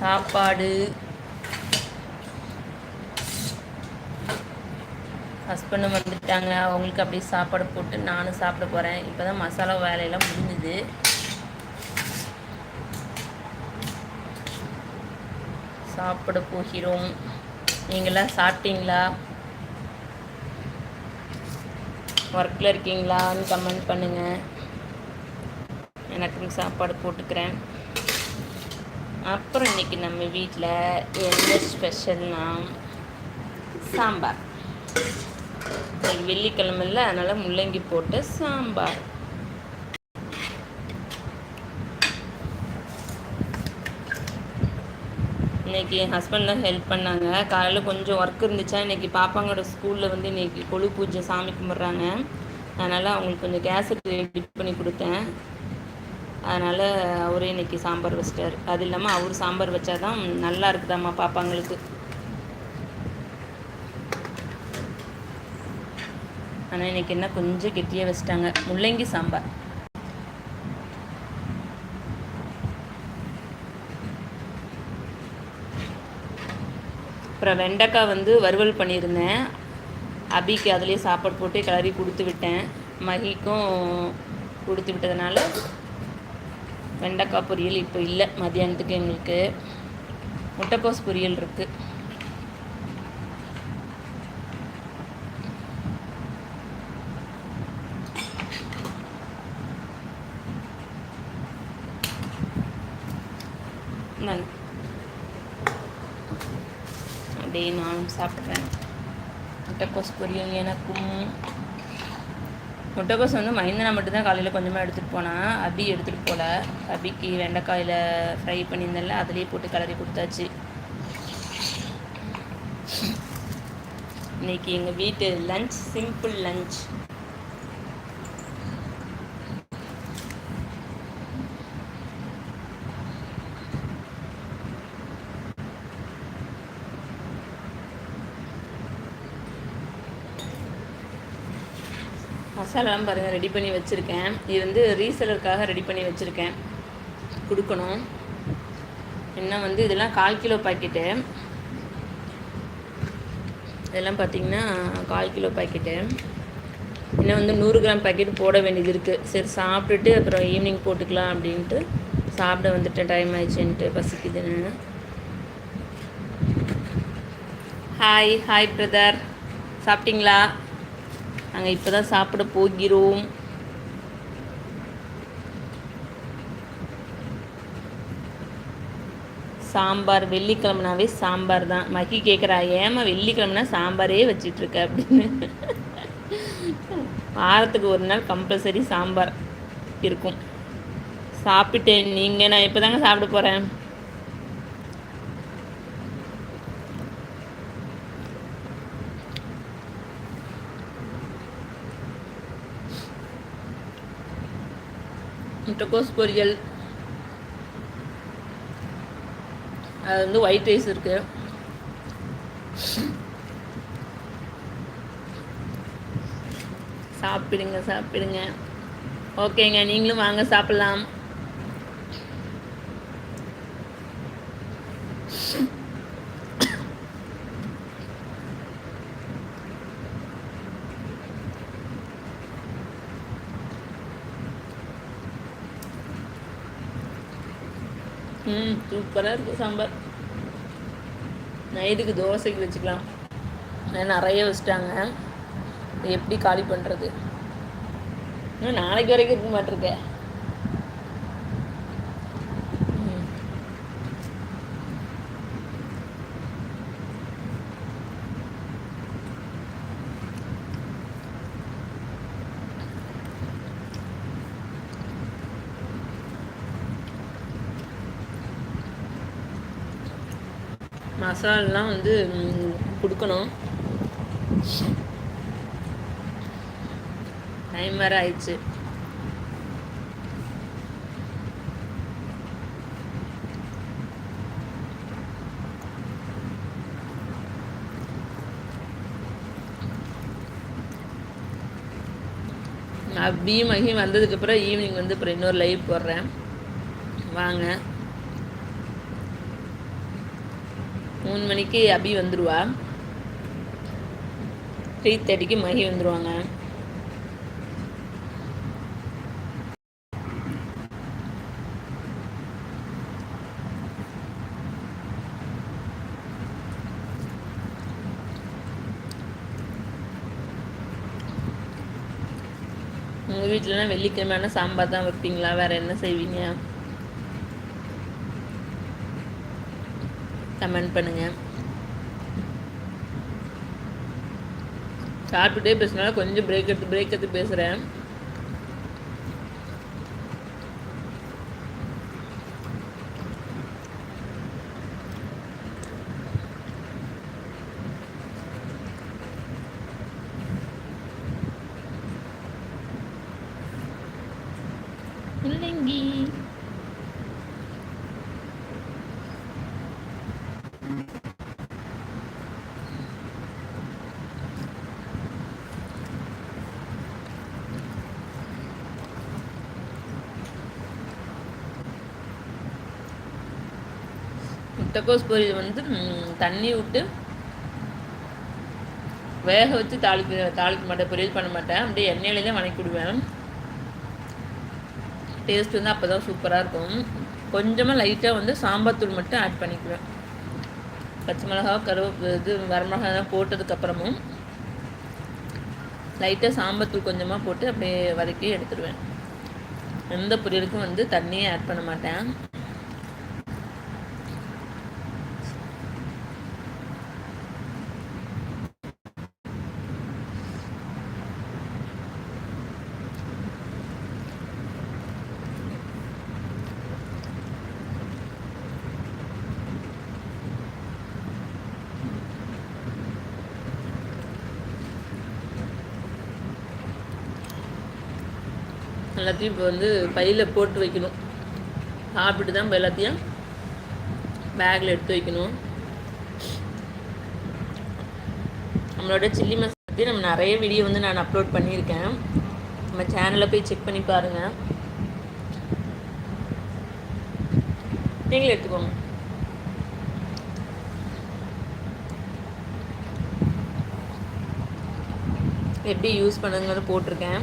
சாப்பாடு. ஹஸ்பண்டும் வந்துட்டாங்க. அவங்களுக்கு அப்படியே சாப்பாடு போட்டு நானும் சாப்பிட போகிறேன் இப்போ தான் மசாலா வேலையெல்லாம் முடிஞ்சுது. சாப்பிட போகிறோம். நீங்களாம் சாப்பிட்டீங்களா? ஒர்க்கில் இருக்கீங்களான்னு கமெண்ட் பண்ணுங்கள் எனக்கும் சாப்பாடு போட்டுக்கிறேன். அப்புறம் இன்னைக்கு நம்ம வீட்டில் என்ன ஸ்பெஷல்னா சாம்பார். இன்னைக்கு அதனால் முள்ளங்கி போட்டு சாம்பார். இன்னைக்கு என் ஹஸ்பண்ட் தான் ஹெல்ப் பண்ணாங்க. காலையில் கொஞ்சம் ஒர்க் இருந்துச்சா இன்னைக்கு பாப்பாங்களோட ஸ்கூலில் வந்து இன்னைக்கு கொழு பூஜை சாமி கும்பிட்றாங்க. அதனால் அவங்களுக்கு கொஞ்சம் கேஸ் ரெடி பண்ணி கொடுத்தேன். அதனால் அவரே இன்னைக்கு சாம்பார் வச்சிட்டார். அது இல்லாமல் அவர் சாம்பார் வச்சாதான் நல்லா இருக்குதாம்மா பாப்பாங்களுக்கு. ஆனால் இன்னைக்கு என்ன கொஞ்சம் கெட்டியாக வச்சிட்டாங்க. முள்ளங்கி சாம்பார். அப்புறம் வெண்டைக்காய் வந்து வறுவல் பண்ணியிருந்தேன். அபிக்கு அதுலேயே சாப்பாடு போட்டு கிளறி கொடுத்து விட்டேன். மகிக்கும் கொடுத்து விட்டதுனால வெண்டைக்காய் பொரியல் இப்போ இல்லை மதியானத்துக்கு எங்களுக்கு முட்டைக்கோஸ் பொரியல் இருக்குது அப்படியே நானும் சாப்பிட்றேன். முட்டைக்கோஸ் பொரியல் எனக்கும் முட்டைக்கோஸ் வந்து மைந்தனா மட்டும்தான் காலையில் கொஞ்சமாக எடுத்துகிட்டு போனான் அபி எடுத்துகிட்டு போகல அபிக்கு வெண்டைக்காயில் ஃப்ரை பண்ணியிருந்தேன்ல அதுலேயே போட்டு கிளறி கொடுத்தாச்சு. இன்னைக்கு எங்கள் வீட்டு லஞ்ச் சிம்பிள் லஞ்ச் மசாலாலாம் பாருங்கள் ரெடி பண்ணி வச்சுருக்கேன். இது வந்து ரீசெலருக்காக ரெடி பண்ணி வச்சுருக்கேன். கொடுக்கணும். என்ன வந்து இதெல்லாம் கால் கிலோ பாக்கெட்டு இதெல்லாம் பார்த்தீங்கன்னா கால் கிலோ பாக்கெட்டு இன்னும் வந்து நூறு கிராம் பாக்கெட் போட வேண்டியது இருக்குது சரி சாப்பிட்டுட்டு அப்புறம் ஈவினிங் போட்டுக்கலாம் அப்படின்ட்டு சாப்பிட வந்துட்டேன். டைம் ஆயிடுச்சுன்ட்டு பசிக்குதுன்னு. ஹாய் ஹாய் பிரதர் சாப்பிட்டீங்களா? நாங்கள் இப்போ தான் சாப்பிட போகிறோம். சாம்பார் வெள்ளிக்கிழமைனாவே சாம்பார் தான். மகி கேட்குறா ஏமா வெள்ளிக்கிழமைனா சாம்பாரே வச்சிட்ருக்க அப்படின்னு. வாரத்துக்கு ஒரு நாள் கம்பல்சரி சாம்பார் இருக்கும். சாப்பிட்டேன். நீங்கள் நான் இப்போ தாங்க சாப்பிட போகிறேன் முட்டைக்கோஸ் பொரியல். அது வந்து ஒயிட் ரைஸ் இருக்கு. சாப்பிடுங்க சாப்பிடுங்க. ஓகேங்க நீங்களும் வாங்க சாப்பிடலாம். ம் சூப்பராக இருக்கும் சாம்பார். நைட்டுக்கு தோசைக்கு வச்சுக்கலாம்? நிறைய வச்சுட்டாங்க. எப்படி காலி பண்ணுறது இன்னும் நாளைக்கு வரைக்கும் இருக்க மாட்டிருக்கேன் ம். மசாலாலாம் வந்து கொடுக்கணும். டைம் வேறு ஆயிடுச்சு. அப்படியே மகி வந்ததுக்கப்புறம் ஈவினிங் வந்து அப்புறம் இன்னொரு லைவ் போடுறேன். வாங்க. மூணு மணிக்கு அபி வந்துடுவா த்ரீ தேர்ட்டிக்கு மகி வந்துடுவாங்க உங்கள் வீட்டிலலாம் வெள்ளிக்கிழமையான சாம்பார் தான் வைப்பீங்களா? வேறு என்ன செய்வீங்க? கமெண்ட் பண்ணுங்கள் சாப்பிட்டுட்டே பேசினால கொஞ்சம் பிரேக் எடுத்து பிரேக் எடுத்து பேசுகிறேன் முட்டைக்கோஸ் பொரியல் வந்து தண்ணி விட்டு வேக வச்சு தாளிப்பு தாளிக்க மாட்டேன் பொரியல் பண்ண மாட்டேன். அப்படியே எண்ணெயிலே தான் வணக்கி விடுவேன். டேஸ்ட் வந்து அப்போ தான் சூப்பராக இருக்கும். கொஞ்சமாக லைட்டாக வந்து சாம்பார் தூள் மட்டும் ஆட் பண்ணிக்குவேன். பச்சை மிளகா கருவேப்பு இது வரமிளகா போட்டதுக்கப்புறமும் லைட்டாக சாம்பார் தூள் கொஞ்சமாக போட்டு அப்படியே வதக்கி எடுத்துடுவேன் எந்த பொரியலுக்கும் வந்து தண்ணியே ஆட் பண்ண மாட்டேன். எல்லாத்தையும் இப்போ வந்து பையில் போட்டு வைக்கணும். சாப்பிட்டு தான் இப்போ எல்லாத்தையும் பேக்கில் எடுத்து வைக்கணும். நம்மளோட சில்லி மசாலா பற்றி நம்ம நிறைய வீடியோ வந்து நான் அப்லோட் பண்ணியிருக்கேன். நம்ம சேனலில் போய் செக் பண்ணி பாருங்கள் நீங்களே எடுத்துக்கோங்க. எப்படி யூஸ் பண்ணுங்கிறது போட்டிருக்கேன்.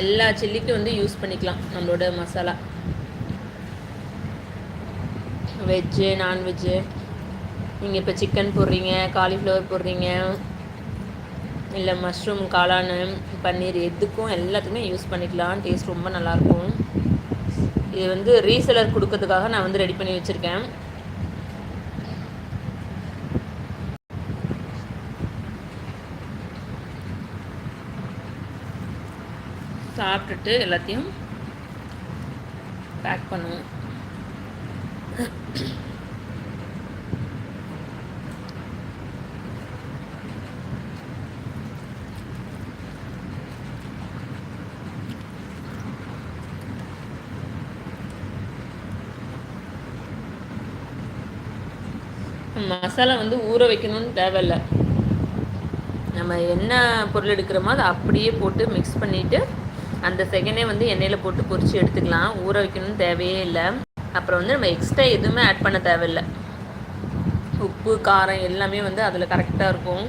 எல்லா சில்லிக்கும் வந்து யூஸ் பண்ணிக்கலாம் நம்மளோட மசாலா. வெஜ்ஜு நான்வெஜ்ஜு நீங்கள் இப்போ சிக்கன் போடுறீங்க காலிஃப்ளவர் போடுறீங்க இல்லை மஷ்ரூம் காளான் பன்னீர் எதுக்கும் எல்லாத்துக்குமே யூஸ் பண்ணிக்கலாம். டேஸ்ட் ரொம்ப நல்லாயிருக்கும் இது வந்து ரீசெலர் கொடுக்கறதுக்காக நான் வந்து ரெடி பண்ணி வச்சுருக்கேன். சாப்பிட்டுட்டு எல்லாத்தையும் பேக் பண்ணுவோம். மசாலா வந்து ஊற வைக்கணும்னு தேவையில்லை. நம்ம என்ன பொருள் எடுக்கிறோமோ அதை அப்படியே போட்டு மிக்ஸ் பண்ணிவிட்டு அந்த செகண்டே வந்து எண்ணெயில் போட்டு பொரித்து எடுத்துக்கலாம். ஊற வைக்கணும்னு தேவையே இல்லை. அப்புறம் வந்து நம்ம எக்ஸ்ட்ரா எதுவுமே ஆட் பண்ண தேவையில்லை. உப்பு காரம் எல்லாமே வந்து அதில் கரெக்டாக இருக்கும்.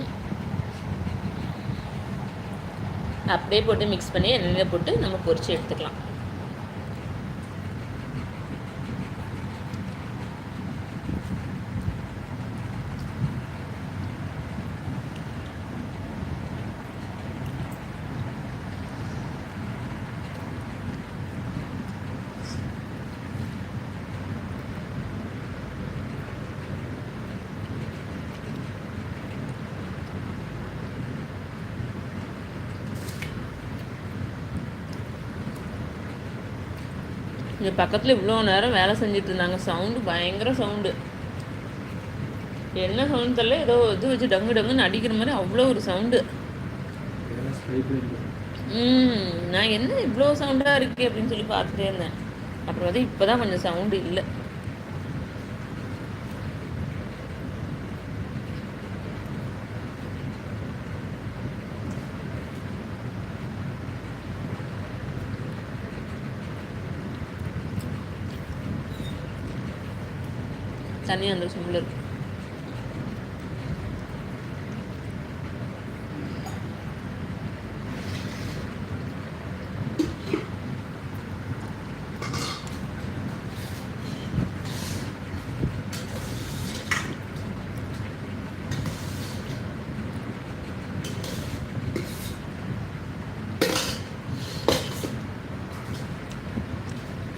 அப்படியே போட்டு மிக்ஸ் பண்ணி எண்ணெயில் போட்டு நம்ம பொரித்து எடுத்துக்கலாம். இங்கே பக்கத்தில் இவ்வளோ நேரம் வேலை செஞ்சுட்டு இருந்தாங்க சவுண்டு பயங்கர சவுண்டு என்ன சவுண்ட் தெரியல ஏதோ இது வச்சு டங்கு டங்குன்னு அடிக்கிற மாதிரி அவ்வளோ ஒரு சவுண்டு ம் நான் என்ன இவ்வளோ சவுண்டாக இருக்கு அப்படின்னு சொல்லி பார்த்துட்டே இருந்தேன். அப்புறம் வந்து இப்போ தான் கொஞ்சம் சவுண்டு இல்லை. தண்ணி அந்த சிம்பிள் இருக்கு.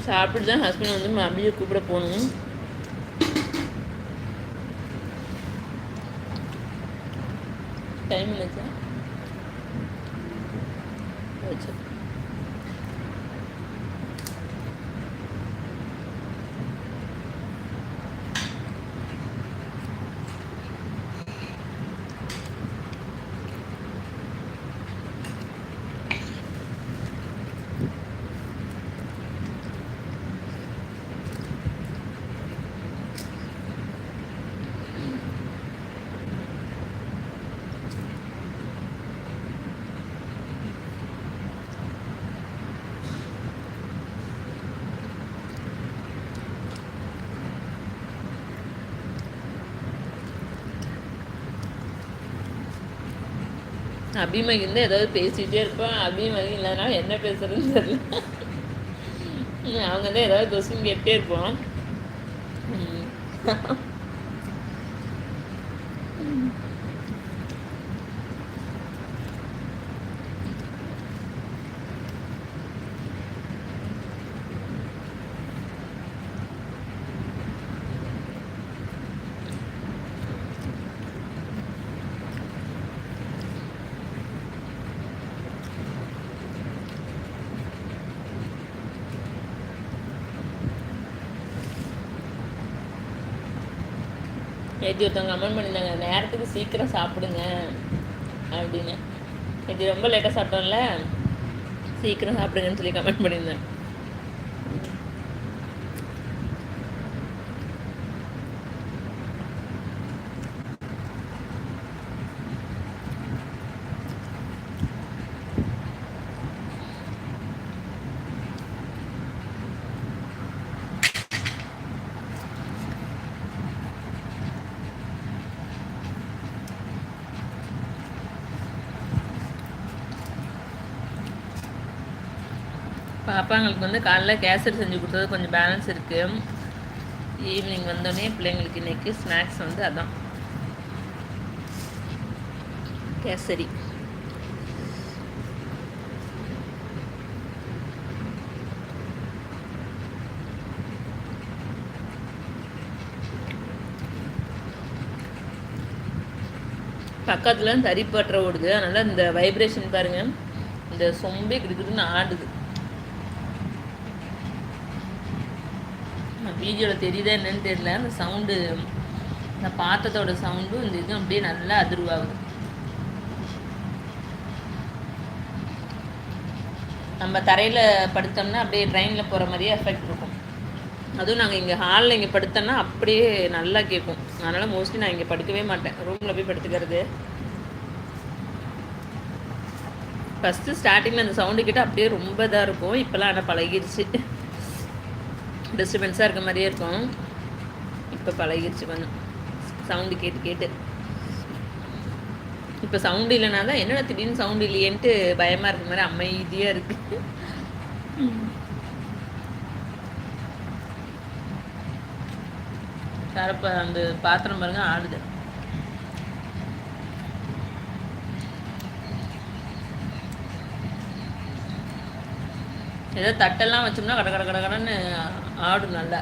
சாப்பிட்டு தான் ஹஸ்பண்ட் வந்து மறுபடியும் கூப்பிட போகணும். டைம் இல்லைச்சா வச்சு அபிமகிந்து ஏதாவது பேசிகிட்டே இருப்பான். அபிமகி இல்லைனாலும் என்ன பேசுறதுன்னு தெரியல. அவங்க தான் ஏதாவது கொஸ்டின் கேட்டே இருப்போம். நேற்று ஒருத்தவங்க கமெண்ட் பண்ணியிருந்தாங்க நேரத்துக்கு சீக்கிரம் சாப்பிடுங்க அப்படின்னு. நேற்று ரொம்ப லேட்டாக சாப்பிட்டோம்ல சீக்கிரம் சாப்பிடுங்கன்னு சொல்லி கமெண்ட் பண்ணியிருந்தேன். பாப்பாங்களுக்கு வந்து காலைல கேசரி செஞ்சு கொடுத்தது கொஞ்சம் பேலன்ஸ் இருக்குது ஈவினிங் வந்தோடனே பிள்ளைங்களுக்கு இன்றைக்கி ஸ்நாக்ஸ் வந்து அதான். கேசரி. பக்கத்தில் தறி பற்ற ஓடுது. அதனால் இந்த வைப்ரேஷன் பாருங்கள் இந்த சொம்பே கிடுக்குதுன்னு ஆடுது. வீடியோவில் தெரியுதா என்னன்னு தெரியல. அந்த சவுண்டு அந்த பாத்திரத்தோட சவுண்டும் இந்த இதுவும் அப்படியே நல்லா அதிர்வாகுது. நம்ம தரையில் படுத்தோம்னா அப்படியே ட்ரெயினில் போகிற மாதிரியே எஃபெக்ட் இருக்கும். அதுவும் நாங்கள் இங்கே ஹாலில் இங்கே படுத்தோம்னா அப்படியே நல்லா கேட்கும் அதனால் மோஸ்ட்லி நான் இங்கே படுக்கவே மாட்டேன். ரூமில் போய் படுத்துக்கிறது. ஃபஸ்ட்டு ஸ்டார்டிங்கில் அந்த சவுண்டு கிட்ட அப்படியே ரொம்ப இதாக இருக்கும். இப்போல்லாம் ஆனால் பழகிருச்சு. டிஸ்டர்பன்ஸாக இருக்க மாதிரியே இருக்கும். இப்போ பழகிருச்சு கொஞ்சம். சவுண்டு கேட்டு கேட்டு. இப்போ சவுண்டு இல்லைனா தான் என்னடா திடீர்னு சவுண்டு இல்லையேன்ட்டு பயமாக இருக்க மாதிரி அமைதியாக இருக்கு. கரப்ப அந்த பாத்திரம் பாருங்க ஆடுது. ஏதோ தட்டெல்லாம் வச்சோம்னா கட கட கட கடன்னு ஆடும் நல்லா.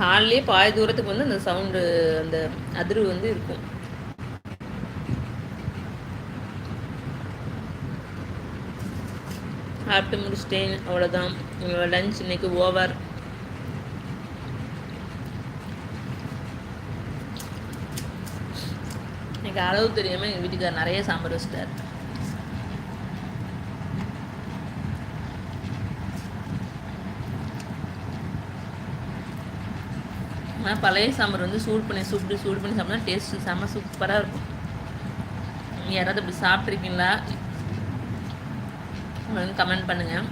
ஹால்லேயே பாய் தூரத்துக்கு வந்து அந்த சவுண்டு அந்த அதிர்வு வந்து இருக்கும். சாப்பிட்டு முடிச்சிட்டேன் அவ்வளோதான் லஞ்ச் இன்னைக்கு ஓவர் இன்னைக்கு அளவு தெரியாமல் எங்கள் வீட்டுக்கார் நிறைய சாம்பார் வச்சிட்டார். ஆனால் பழைய சாம்பார் வந்து சூடு பண்ணி சூப்பிட்டு சூடு பண்ணி சாப்பிட்டா டேஸ்ட்டு செம்ம சூப்பராக இருக்கும். நீங்கள் யாராவது அப்படி சாப்பிட்ருக்கீங்களா உங்களுக்கு கமெண்ட் பண்ணுங்கள்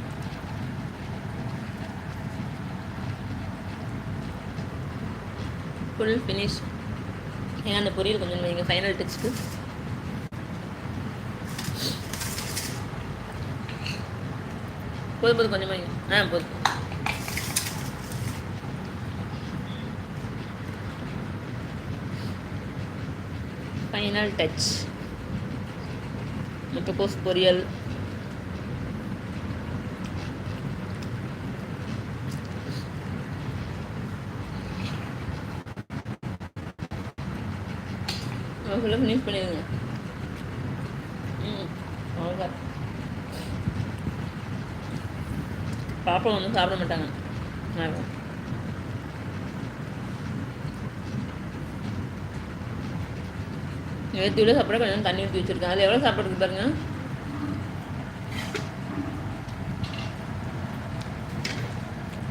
ஃபுல் ஃபினிஷ் ஏன்னா அந்த பொரியல் கொஞ்சம் வைங்க ஃபைனல் டச்சுக்கு போதும் போதும் கொஞ்சமாக ஆ போதும். ஃபைனல் டச் முட்டைக்கோஸ் பொரியல். ஃபுல்லாக ஃபினிஷ் பண்ணிடுங்க ம் அவ்வளோதான் பாப்பா ஒன்றும் சாப்பிட மாட்டாங்க. நேற்று விட சாப்பிட கொஞ்சம் தண்ணி ஊற்றி வச்சுருக்கேன். அது எவ்வளோ சாப்பிட்றது பாருங்க.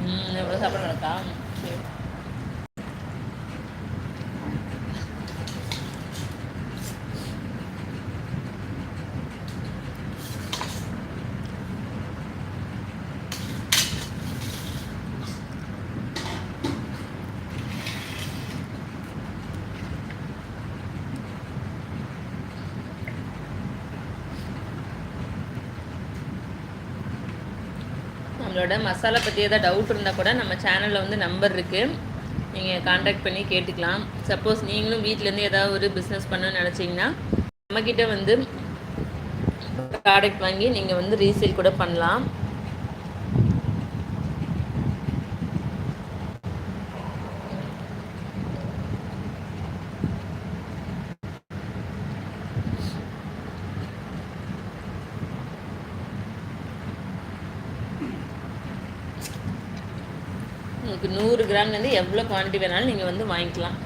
ம் எவ்வளோ சாப்பிட நடக்கா சரி நம்மளோட மசாலா பற்றி ஏதாவது டவுட் இருந்தால் கூட நம்ம சேனலில் வந்து நம்பர் இருக்குது நீங்கள் காண்டாக்ட் பண்ணி கேட்டுக்கலாம். சப்போஸ் நீங்களும் வீட்டிலேருந்து ஏதாவது ஒரு பிஸ்னஸ் பண்ணணும்னு நினச்சிங்கன்னா நம்மக்கிட்ட வந்து ப்ராடக்ட் வாங்கி நீங்கள் வந்து ரீசேல் கூட பண்ணலாம் உங்களுக்கு நூறு கிராம்லேருந்து எவ்வளோ குவான்டிட்டி வேணாலும் நீங்கள் வந்து வாங்கிக்கலாம்.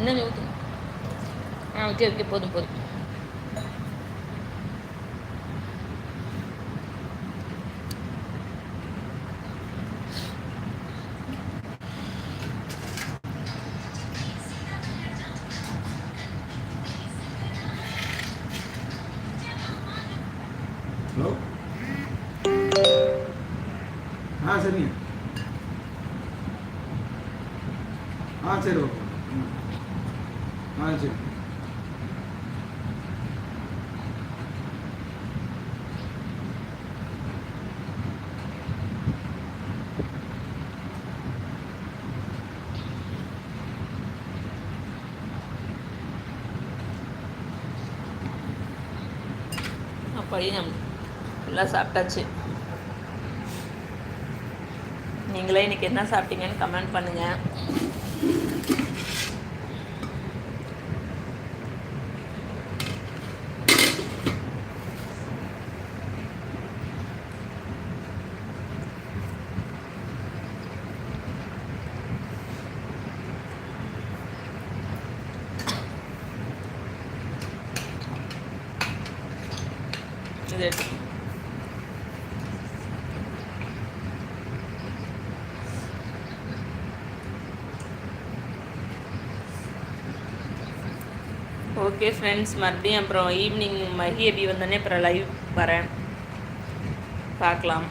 என்ன ஆ ஓகே ஓகே போதும் போதும். ஆ சரி அப்படியே நம் ஃபுல்லாக சாப்பிட்டாச்சு நீங்களே இன்னைக்கு என்ன சாப்பிட்டீங்கன்னு கமெண்ட் பண்ணுங்கள் இது. ஓகே ஃப்ரெண்ட்ஸ் மறுபடியும் அப்புறம் ஈவினிங் மகி அபி வந்தோடனே அப்புறம் லைவ் வரேன். பார்க்கலாம்.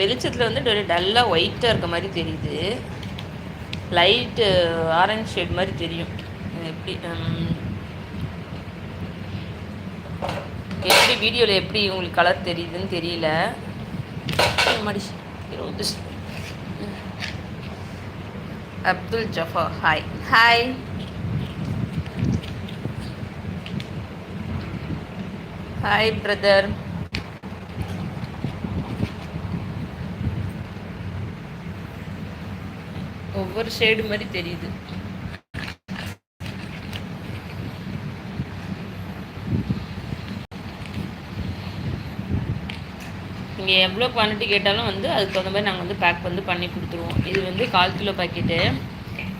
வெளிச்சத்தில் வந்து டல்லாக ஒயிட்டாக இருக்க மாதிரி தெரியுது. லைட்டு ஆரஞ்சு ஷேட் மாதிரி தெரியும். எப்படி எப்படி வீடியோவில் எப்படி உங்களுக்கு கலர் தெரியுதுன்னு தெரியல. Abdul Jafa hi hi hi brother ஒவ்வொரு ஷேடு மாதிரி தெரியுது. நீங்கள் எவ்வளோ குவான்டிட்டி கேட்டாலும் வந்து அதுக்கு தகுந்த மாதிரி நாங்கள் வந்து பேக் வந்து பண்ணி கொடுத்துருவோம். இது வந்து கால் கிலோ பாக்கெட்டு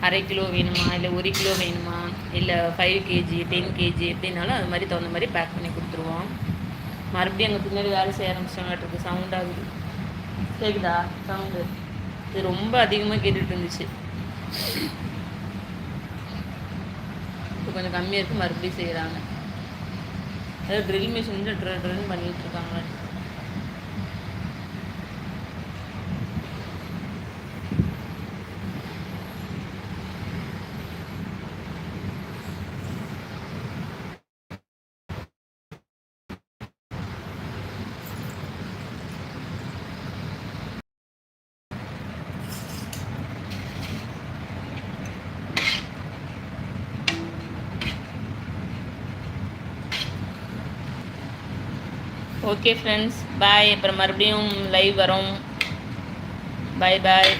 அரை கிலோ வேணுமா? இல்லை ஒரு கிலோ வேணுமா? இல்லை ஃபைவ் கேஜி டென் கேஜி எப்படின்னாலும் அது மாதிரி தகுந்த மாதிரி பேக் பண்ணி கொடுத்துருவோம். மறுபடியும் அங்கே பின்னாடி வேலை செய்ய ஆரம்பிச்சிட்டாங்க சவுண்ட் ஆகுது. கேட்குதா சவுண்டு இது ரொம்ப அதிகமாக கேட்டுட்டு இருந்துச்சு. இப்போ கொஞ்சம் கம்மியாக இருக்குது மறுபடியும் செய்கிறாங்க அதாவது drill machine drill drill okay friends bye அப்புறம் மறுபடியும் லைவ் வரோம். பாய் பாய்